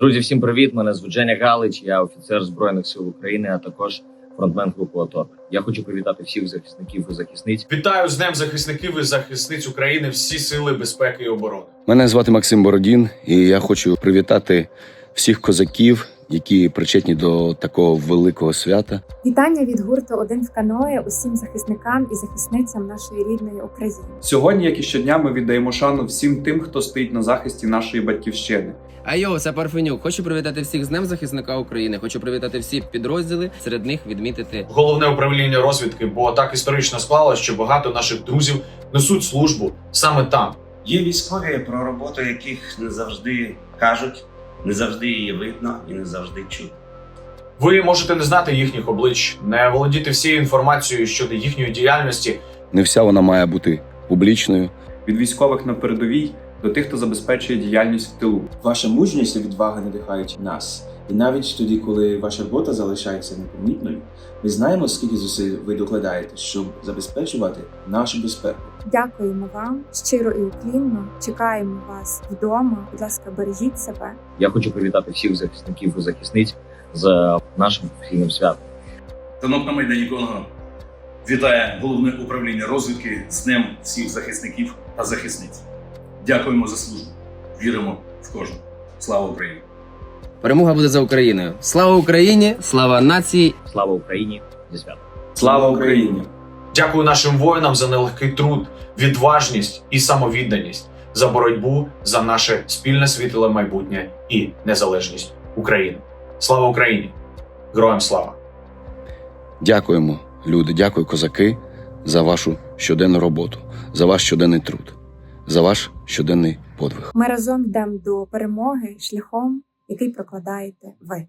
Друзі, всім привіт! Мене звуть Женя Галич, я офіцер збройних сил України, а також фронтмен групи АТО. Я хочу привітати всіх захисників і захисниць. Вітаю з Днем захисників і захисниць України всі сили безпеки і оборони. Мене звати Максим Бородін, і я хочу привітати всіх козаків, які причетні до такого великого свята. Вітання від гурту Один в каное усім захисникам і захисницям нашої рідної України. Сьогодні, як і щодня, ми віддаємо шану всім тим, хто стоїть на захисті нашої батьківщини. Айо, це Парфенюк. Хочу привітати всіх з Днем захисника України. Хочу привітати всі підрозділи. Серед них відмітити Головне управління розвідки, бо так історично склалося, що багато наших друзів несуть службу саме там. Є військові, про роботу яких не завжди кажуть, не завжди її видно і не завжди чути. Ви можете не знати їхніх облич, не володіти всією інформацією щодо їхньої діяльності. Не вся вона має бути публічною. Від військових на передовій до тих, хто забезпечує діяльність в тилу. Ваша мужність і відвага надихають нас. І навіть тоді, коли ваша робота залишається непомітною, ми знаємо, скільки зусиль ви докладаєте, щоб забезпечувати нашу безпеку. Дякуємо вам щиро і уклінно. Чекаємо вас вдома. Будь ласка, бережіть себе. Я хочу привітати всіх захисників і захисниць з нашим професійним святом. Танок на Майдані Конго вітає головне управління розвідки з Днем всіх захисників та захисниць. Дякуємо за службу. Віримо в кожного. Слава Україні! Перемога буде за Україною. Слава Україні! Слава нації! Слава Україні зі святом! Слава Україні! Дякую нашим воїнам за нелегкий труд, відважність і самовідданість, за боротьбу за наше спільне світле майбутнє і незалежність України. Слава Україні! Героям слава! Дякуємо, люди, дякую, козаки, за вашу щоденну роботу, за ваш щоденний труд, за ваш щоденний подвиг. Ми разом йдемо до перемоги шляхом, який прокладаєте ви.